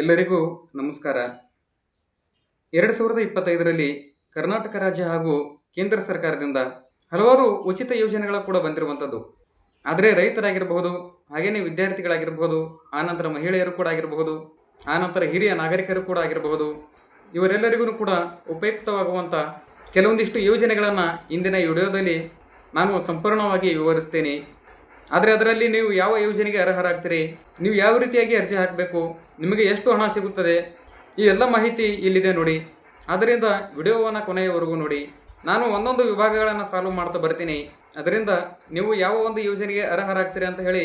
ಎಲ್ಲರಿಗೂ ನಮಸ್ಕಾರ. ಎರಡು ಸಾವಿರದ ಇಪ್ಪತ್ತೈದರಲ್ಲಿ ಕರ್ನಾಟಕ ರಾಜ್ಯ ಹಾಗೂ ಕೇಂದ್ರ ಸರ್ಕಾರದಿಂದ ಹಲವಾರು ಉಚಿತ ಯೋಜನೆಗಳ ಕೂಡ ಬಂದಿರುವಂಥದ್ದು. ಆದರೆ ರೈತರಾಗಿರಬಹುದು ಹಾಗೆಯೇ ವಿದ್ಯಾರ್ಥಿಗಳಾಗಿರಬಹುದು ಆನಂತರ ಮಹಿಳೆಯರು ಕೂಡ ಆಗಿರಬಹುದು ಆನಂತರ ಹಿರಿಯ ನಾಗರಿಕರು ಕೂಡ ಆಗಿರಬಹುದು, ಇವರೆಲ್ಲರಿಗೂ ಕೂಡ ಉಪಯುಕ್ತವಾಗುವಂಥ ಕೆಲವೊಂದಿಷ್ಟು ಯೋಜನೆಗಳನ್ನು ಇಂದಿನ ವಿಡಿಯೋದಲ್ಲಿ ನಾನು ಸಂಪೂರ್ಣವಾಗಿ ವಿವರಿಸ್ತೇನೆ. ಆದರೆ ಅದರಲ್ಲಿ ನೀವು ಯಾವ ಯೋಜನೆಗೆ ಅರ್ಹರಾಗ್ತೀರಿ? ನೀವು ಯಾವ ರೀತಿಯಾಗಿ ಅರ್ಜಿ ಹಾಕಬೇಕು? ನಿಮಗೆ ಎಷ್ಟು ಹಣ ಸಿಗುತ್ತದೆ? ಈ ಎಲ್ಲ ಮಾಹಿತಿ ಇಲ್ಲಿದೆ ನೋಡಿ. ಆದ್ದರಿಂದ ವಿಡಿಯೋವನ್ನು ಕೊನೆಯವರೆಗೂ ನೋಡಿ. ನಾನು ಒಂದೊಂದು ವಿಭಾಗಗಳನ್ನು ಸಾಲ್ವ್ ಮಾಡ್ತಾ ಬರ್ತೀನಿ. ಅದರಿಂದ ನೀವು ಯಾವ ಒಂದು ಯೋಜನೆಗೆ ಅರ್ಹರಾಗ್ತೀರಿ ಅಂತ ಹೇಳಿ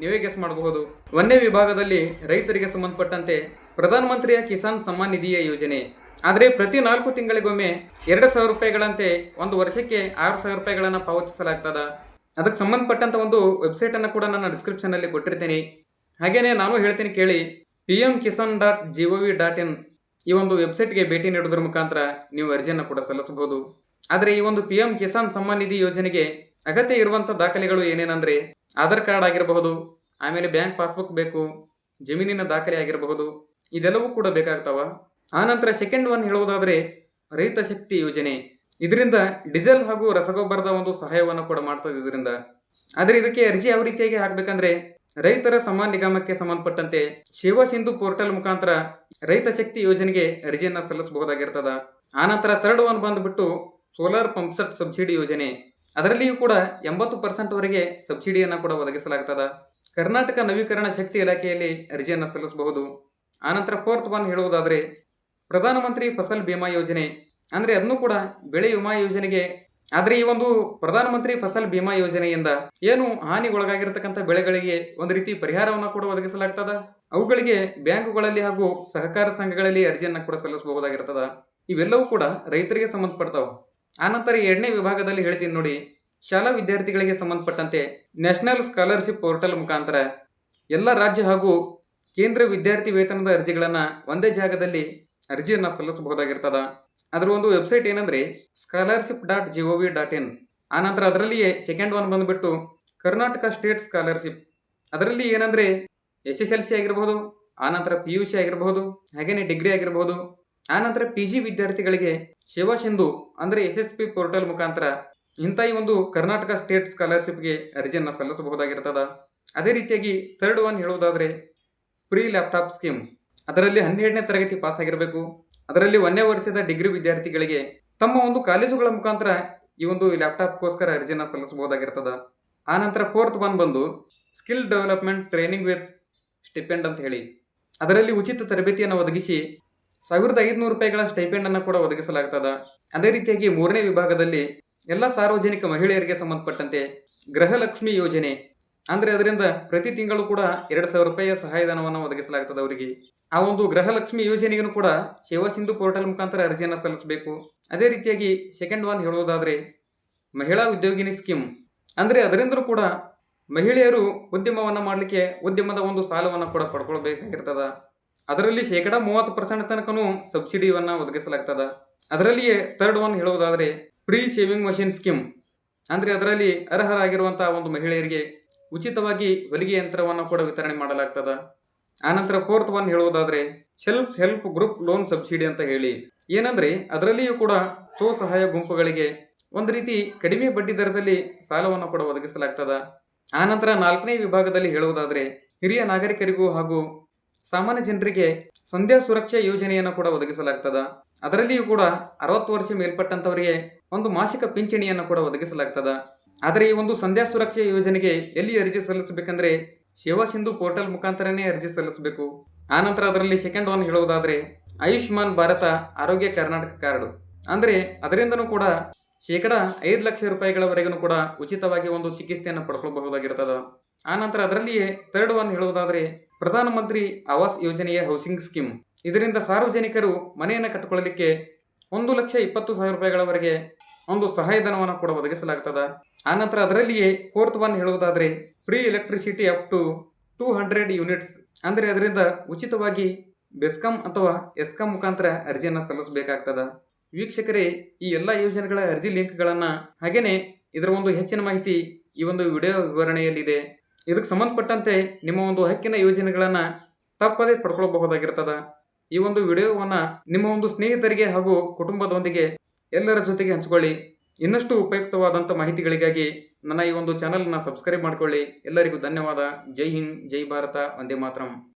ನೀವೇ ಗೆಸ್ ಮಾಡಬಹುದು. ಒಂದೇ ವಿಭಾಗದಲ್ಲಿ ರೈತರಿಗೆ ಸಂಬಂಧಪಟ್ಟಂತೆ ಪ್ರಧಾನಮಂತ್ರಿಯ ಕಿಸಾನ್ ಸಮ್ಮಾನ್ ನಿಧಿಯ ಯೋಜನೆ. ಆದರೆ ಪ್ರತಿ ನಾಲ್ಕು ತಿಂಗಳಿಗೊಮ್ಮೆ ಎರಡು ಸಾವಿರ ರೂಪಾಯಿಗಳಂತೆ ಒಂದು ವರ್ಷಕ್ಕೆ ಆರು ಸಾವಿರ ರೂಪಾಯಿಗಳನ್ನು ಪಾವತಿಸಲಾಗ್ತದ. ಅದಕ್ಕೆ ಸಂಬಂಧಪಟ್ಟಂತ ಒಂದು ವೆಬ್ಸೈಟ್ ಅನ್ನು ಕೂಡ ನಾನು ಡಿಸ್ಕ್ರಿಪ್ಷನ್ ಅಲ್ಲಿ ಕೊಟ್ಟಿರ್ತೀನಿ. ಹಾಗೇನೆ ನಾನು ಹೇಳ್ತೀನಿ ಕೇಳಿ P M Kisan dot G O V dot in ಈ ಒಂದು ವೆಬ್ಸೈಟ್ಗೆ ಭೇಟಿ ನೀಡೋದ್ರ ಮುಖಾಂತರ ನೀವು ಅರ್ಜಿಯನ್ನು ಕೂಡ ಸಲ್ಲಿಸಬಹುದು. ಆದರೆ ಈ ಒಂದು ಪಿ ಎಂ ಕಿಸಾನ್ ಸಮ್ಮಾನ್ ನಿಧಿ ಯೋಜನೆಗೆ ಅಗತ್ಯ ಇರುವಂಥ ದಾಖಲೆಗಳು ಏನೇನಂದ್ರೆ ಆಧಾರ್ ಕಾರ್ಡ್ ಆಗಿರಬಹುದು, ಆಮೇಲೆ ಬ್ಯಾಂಕ್ ಪಾಸ್ಬುಕ್ ಬೇಕು, ಜಮೀನಿನ ದಾಖಲೆ ಆಗಿರಬಹುದು, ಇದೆಲ್ಲವೂ ಕೂಡ ಬೇಕಾಗ್ತಾವ. ಆನಂತರ ಸೆಕೆಂಡ್ ಒನ್ ಹೇಳುವುದಾದರೆ ರೈತ ಶಕ್ತಿ ಯೋಜನೆ. ಇದರಿಂದ ಡೀಸೆಲ್ ಹಾಗೂ ರಸಗೊಬ್ಬರದ ಒಂದು ಸಹಾಯವನ್ನು ಕೂಡ ಮಾಡ್ತದೆ ಇದರಿಂದ ಆದರೆ ಇದಕ್ಕೆ ಅರ್ಜಿ ಯಾವ ರೀತಿಯಾಗಿ ಹಾಕಬೇಕಂದ್ರೆ ರೈತರ ಸಮಾನ ನಿಗಮಕ್ಕೆ ಸಂಬಂಧಪಟ್ಟಂತೆ ಶಿವ ಸಿಂಧು ಪೋರ್ಟಲ್ ಮುಖಾಂತರ ರೈತ ಶಕ್ತಿ ಯೋಜನೆಗೆ ಅರ್ಜಿಯನ್ನು ಸಲ್ಲಿಸಬಹುದಾಗಿರ್ತದ. ಆನಂತರ ಥರ್ಡ್ ಒನ್ ಬಂದ್ಬಿಟ್ಟು ಸೋಲಾರ್ ಪಂಪ್ಸೆಟ್ ಸಬ್ಸಿಡಿ ಯೋಜನೆ. ಅದರಲ್ಲಿಯೂ ಕೂಡ ಎಂಬತ್ತು ಪರ್ಸೆಂಟ್ ವರೆಗೆ ಸಬ್ಸಿಡಿಯನ್ನು ಕೂಡ ಒದಗಿಸಲಾಗ್ತದ. ಕರ್ನಾಟಕ ನವೀಕರಣ ಶಕ್ತಿ ಇಲಾಖೆಯಲ್ಲಿ ಅರ್ಜಿಯನ್ನು ಸಲ್ಲಿಸಬಹುದು. ಆನಂತರ ಫೋರ್ತ್ ಒನ್ ಹೇಳುವುದಾದರೆ ಪ್ರಧಾನಮಂತ್ರಿ ಫಸಲ್ ಬಿಮಾ ಯೋಜನೆ. ಅಂದ್ರೆ ಅದನ್ನು ಕೂಡ ಬೆಳೆ ವಿಮಾ ಯೋಜನೆಗೆ. ಆದರೆ ಈ ಒಂದು ಪ್ರಧಾನಮಂತ್ರಿ ಫಸಲ್ ಬಿಮಾ ಯೋಜನೆಯಿಂದ ಏನು ಹಾನಿಗೊಳಗಾಗಿರ್ತಕ್ಕಂಥ ಬೆಳೆಗಳಿಗೆ ಒಂದು ರೀತಿ ಪರಿಹಾರವನ್ನು ಕೂಡ ಒದಗಿಸಲಾಗ್ತದ? ಅವುಗಳಿಗೆ ಬ್ಯಾಂಕುಗಳಲ್ಲಿ ಹಾಗೂ ಸಹಕಾರ ಸಂಘಗಳಲ್ಲಿ ಅರ್ಜಿಯನ್ನು ಕೂಡ ಸಲ್ಲಿಸಬಹುದಾಗಿರ್ತದ? ಇವೆಲ್ಲವೂ ಕೂಡ ರೈತರಿಗೆ ಸಂಬಂಧಪಡ್ತಾವೆ. ಆನಂತರ ಎರಡನೇ ವಿಭಾಗದಲ್ಲಿ ಹೇಳ್ತೀನಿ ನೋಡಿ. ಶಾಲಾ ವಿದ್ಯಾರ್ಥಿಗಳಿಗೆ ಸಂಬಂಧಪಟ್ಟಂತೆ ನ್ಯಾಷನಲ್ ಸ್ಕಾಲರ್ಶಿಪ್ ಪೋರ್ಟಲ್ ಮುಖಾಂತರ ಎಲ್ಲ ರಾಜ್ಯ ಹಾಗೂ ಕೇಂದ್ರ ವಿದ್ಯಾರ್ಥಿ ವೇತನದ ಅರ್ಜಿಗಳನ್ನು ಒಂದೇ ಜಾಗದಲ್ಲಿ ಅರ್ಜಿಯನ್ನು ಸಲ್ಲಿಸಬಹುದಾಗಿರ್ತದ. ಅದರ ಒಂದು ವೆಬ್ಸೈಟ್ ಏನಂದ್ರೆ scholarship dot G O V dot in ಆನಂತರ ಅದರಲ್ಲಿಯೇ ಸೆಕೆಂಡ್ ಒನ್ ಬಂದುಬಿಟ್ಟು ಕರ್ನಾಟಕ ಸ್ಟೇಟ್ ಸ್ಕಾಲರ್ಶಿಪ್ ಅದರಲ್ಲಿ ಏನಂದ್ರೆ ಎಸ್ ಎಸ್ ಎಲ್ ಸಿ ಆಗಿರಬಹುದು ಆನಂತರ ಪಿ ಯು ಸಿ ಆಗಿರಬಹುದು ಹಾಗೇನೆ ಡಿಗ್ರಿ ಆಗಿರಬಹುದು ಆನಂತರ ಪಿ ಜಿ ವಿದ್ಯಾರ್ಥಿಗಳಿಗೆ ಶಿವ ಸಿಂಧು ಅಂದ್ರೆ ಎಸ್ ಎಸ್ ಪಿ ಪೋರ್ಟಲ್ ಮುಖಾಂತರ ಇಂಥ ಈ ಒಂದು ಕರ್ನಾಟಕ ಸ್ಟೇಟ್ ಸ್ಕಾಲರ್ಶಿಪ್ಗೆ ಅರ್ಜಿಯನ್ನು ಸಲ್ಲಿಸಬಹುದಾಗಿರ್ತದ. ಅದೇ ರೀತಿಯಾಗಿ ಥರ್ಡ್ ಒನ್ ಹೇಳುವುದಾದ್ರೆ ಫ್ರೀ ಲ್ಯಾಪ್ಟಾಪ್ ಸ್ಕೀಮ್ ಅದರಲ್ಲಿ ಹನ್ನೆರಡನೇ ತರಗತಿ ಪಾಸ್ ಆಗಿರಬೇಕು. ಅದರಲ್ಲಿ ಒಂದೇ ವರ್ಷದ ಡಿಗ್ರಿ ವಿದ್ಯಾರ್ಥಿಗಳಿಗೆ ತಮ್ಮ ಒಂದು ಕಾಲೇಜುಗಳ ಮುಖಾಂತರ ಈ ಒಂದು ಲ್ಯಾಪ್ಟಾಪ್ಗೋಸ್ಕರ ಅರ್ಜಿನ ಸಲ್ಲಿಸಬಹುದಾಗಿರ್ತದ. ಆನಂತರ ಫೋರ್ತ್ ಒನ್ ಬಂದು skill development training with stipend ಅಂತ ಹೇಳಿ. ಅದರಲ್ಲಿ ಉಚಿತ ತರಬೇತಿಯನ್ನು ಒದಗಿಸಿ ಸಾವಿರದ ಐದುನೂರು ರೂಪಾಯಿಗಳ ಸ್ಟೈಪೆಂಡನ್ನು ಕೂಡ ಒದಗಿಸಲಾಗ್ತದ. ಅದೇ ರೀತಿಯಾಗಿ ಮೂರನೇ ವಿಭಾಗದಲ್ಲಿ ಎಲ್ಲ ಸಾರ್ವಜನಿಕ ಮಹಿಳೆಯರಿಗೆ ಸಂಬಂಧಪಟ್ಟಂತೆ ಗೃಹಲಕ್ಷ್ಮಿ ಯೋಜನೆ ಅಂದ್ರೆ ಅದರಿಂದ ಪ್ರತಿ ತಿಂಗಳು ಕೂಡ ಎರಡು ಸಾವಿರ ರೂಪಾಯಿಯ ಸಹಾಯಧನವನ್ನು ಒದಗಿಸಲಾಗುತ್ತದೆ ಅವರಿಗೆ. ಆ ಒಂದು ಗೃಹಲಕ್ಷ್ಮಿ ಯೋಜನೆಗೂ ಕೂಡ ಸೇವಾ ಸಿಂಧು ಪೋರ್ಟಲ್ ಮುಖಾಂತರ ಅರ್ಜಿಯನ್ನು ಸಲ್ಲಿಸಬೇಕು. ಅದೇ ರೀತಿಯಾಗಿ ಸೆಕೆಂಡ್ ಒನ್ ಹೇಳುವುದಾದರೆ ಮಹಿಳಾ ಉದ್ಯೋಗಿನಿ ಸ್ಕೀಮ್. ಅಂದರೆ ಅದರಿಂದಲೂ ಕೂಡ ಮಹಿಳೆಯರು ಉದ್ಯಮವನ್ನು ಮಾಡಲಿಕ್ಕೆ ಉದ್ಯಮದ ಒಂದು ಸಾಲವನ್ನು ಕೂಡ ಪಡ್ಕೊಳ್ಬೇಕಾಗಿರ್ತದ. ಅದರಲ್ಲಿ ಶೇಕಡ ಮೂವತ್ತು ಪರ್ಸೆಂಟ್ ತನಕನೂ ಸಬ್ಸಿಡಿಯನ್ನು ಒದಗಿಸಲಾಗ್ತದ. ಅದರಲ್ಲಿಯೇ ಥರ್ಡ್ ಒನ್ ಹೇಳುವುದಾದರೆ ಫ್ರೀ ಶೇವಿಂಗ್ ಮಷಿನ್ ಸ್ಕೀಮ್. ಅಂದರೆ ಅದರಲ್ಲಿ ಅರ್ಹರಾಗಿರುವಂಥ ಒಂದು ಮಹಿಳೆಯರಿಗೆ ಉಚಿತವಾಗಿ ಹೊಲಿಗೆ ಯಂತ್ರವನ್ನು ಕೂಡ ವಿತರಣೆ ಮಾಡಲಾಗ್ತದ. ಆನಂತರ ಫೋರ್ತ್ ಒನ್ ಹೇಳುವುದಾದ್ರೆ self help group loan subsidy ಅಂತ ಹೇಳಿ. ಏನಂದ್ರೆ, ಅದರಲ್ಲಿಯೂ ಕೂಡ ಸ್ವಸಹಾಯ ಗುಂಪುಗಳಿಗೆ ಒಂದು ರೀತಿ ಕಡಿಮೆ ಬಡ್ಡಿ ದರದಲ್ಲಿ ಸಾಲವನ್ನು ಕೂಡ ಒದಗಿಸಲಾಗ್ತದ. ಆನಂತರ ನಾಲ್ಕನೇ ವಿಭಾಗದಲ್ಲಿ ಹೇಳುವುದಾದ್ರೆ, ಹಿರಿಯ ನಾಗರಿಕರಿಗೂ ಹಾಗೂ ಸಾಮಾನ್ಯ ಜನರಿಗೆ ಸಂಧ್ಯಾ ಸುರಕ್ಷಾ ಯೋಜನೆಯನ್ನು ಕೂಡ ಒದಗಿಸಲಾಗ್ತದ. ಅದರಲ್ಲಿಯೂ ಕೂಡ ಅರವತ್ತು ವರ್ಷ ಮೇಲ್ಪಟ್ಟಂತವರಿಗೆ ಒಂದು ಮಾಸಿಕ ಪಿಂಚಣಿಯನ್ನು ಕೂಡ ಒದಗಿಸಲಾಗ್ತದ. ಆದರೆ ಈ ಒಂದು ಸಂಧ್ಯಾ ಸುರಕ್ಷಾ ಯೋಜನೆಗೆ ಎಲ್ಲಿ ಅರ್ಜಿ ಸಲ್ಲಿಸಬೇಕಂದ್ರೆ ಸೇವಾ ಸಿಂಧು ಪೋರ್ಟಲ್ ಮುಖಾಂತರನೇ ಅರ್ಜಿ ಸಲ್ಲಿಸಬೇಕು. ಆನಂತರ ಅದರಲ್ಲಿ ಸೆಕೆಂಡ್ ಒನ್ ಹೇಳುವುದಾದರೆ ಆಯುಷ್ಮಾನ್ ಭಾರತ ಆರೋಗ್ಯ ಕರ್ನಾಟಕ ಕಾರ್ಡ್. ಅಂದ್ರೆ ಅದರಿಂದನೂ ಕೂಡ ಶೇಕಡ ಐದು ಲಕ್ಷ ರೂಪಾಯಿಗಳವರೆಗೂ ಕೂಡ ಉಚಿತವಾಗಿ ಒಂದು ಚಿಕಿತ್ಸೆಯನ್ನು ಪಡ್ಕೊಳ್ಬಹುದಾಗಿರ್ತದ. ಆನಂತರ ಅದರಲ್ಲಿಯೇ ಥರ್ಡ್ ಒನ್ ಹೇಳುವುದಾದರೆ ಪ್ರಧಾನಮಂತ್ರಿ ಆವಾಸ್ ಯೋಜನೆಯ ಹೌಸಿಂಗ್ ಸ್ಕೀಮ್ ಇದರಿಂದ ಸಾರ್ವಜನಿಕರು ಮನೆಯನ್ನು ಕಟ್ಟಿಕೊಳ್ಳಲಿಕ್ಕೆ ಒಂದು ಲಕ್ಷ ಇಪ್ಪತ್ತು ಸಾವಿರ ರೂಪಾಯಿಗಳವರೆಗೆ ಒಂದು ಸಹಾಯಧನವನ್ನು ಕೂಡ ಒದಗಿಸಲಾಗ್ತದ. ಆನಂತರ ಅದರಲ್ಲಿಯೇ ಫೋರ್ತ್ ಒನ್ ಹೇಳುವುದಾದ್ರೆ free electricity up to two hundred units ಅಂದರೆ ಅದರಿಂದ ಉಚಿತವಾಗಿ ಬೆಸ್ಕಾಂ ಅಥವಾ ಎಸ್ಕಾಂ ಮುಖಾಂತರ ಅರ್ಜಿಯನ್ನು ಸಲ್ಲಿಸಬೇಕಾಗ್ತದ. ವೀಕ್ಷಕರೇ, ಈ ಎಲ್ಲ ಯೋಜನೆಗಳ ಅರ್ಜಿ ಲಿಂಕ್ಗಳನ್ನು ಹಾಗೆಯೇ ಇದರ ಒಂದು ಹೆಚ್ಚಿನ ಮಾಹಿತಿ ಈ ಒಂದು ವಿಡಿಯೋ ವಿವರಣೆಯಲ್ಲಿದೆ. ಇದಕ್ಕೆ ಸಂಬಂಧಪಟ್ಟಂತೆ ನಿಮ್ಮ ಒಂದು ಹಕ್ಕಿನ ಯೋಜನೆಗಳನ್ನು ತಪ್ಪದೇ ಪಡ್ಕೊಳ್ಬಹುದಾಗಿರ್ತದ. ಈ ಒಂದು ವಿಡಿಯೋವನ್ನು ನಿಮ್ಮ ಒಂದು ಸ್ನೇಹಿತರಿಗೆ ಹಾಗೂ ಕುಟುಂಬದೊಂದಿಗೆ ಎಲ್ಲರ ಜೊತೆಗೆ ಹಂಚಿಕೊಳ್ಳಿ. ಇನ್ನಷ್ಟು ಉಪಯುಕ್ತವಾದಂಥ ಮಾಹಿತಿಗಳಿಗಾಗಿ ನನ್ನ ಈ ಒಂದು ಚಾನಲ್ನ ಸಬ್ಸ್ಕ್ರೈಬ್ ಮಾಡಿಕೊಳ್ಳಿ. ಎಲ್ಲರಿಗೂ ಧನ್ಯವಾದ. ಜೈ ಹಿಂದ್, ಜೈ ಭಾರತ, ವಂದೇ ಮಾತರಂ.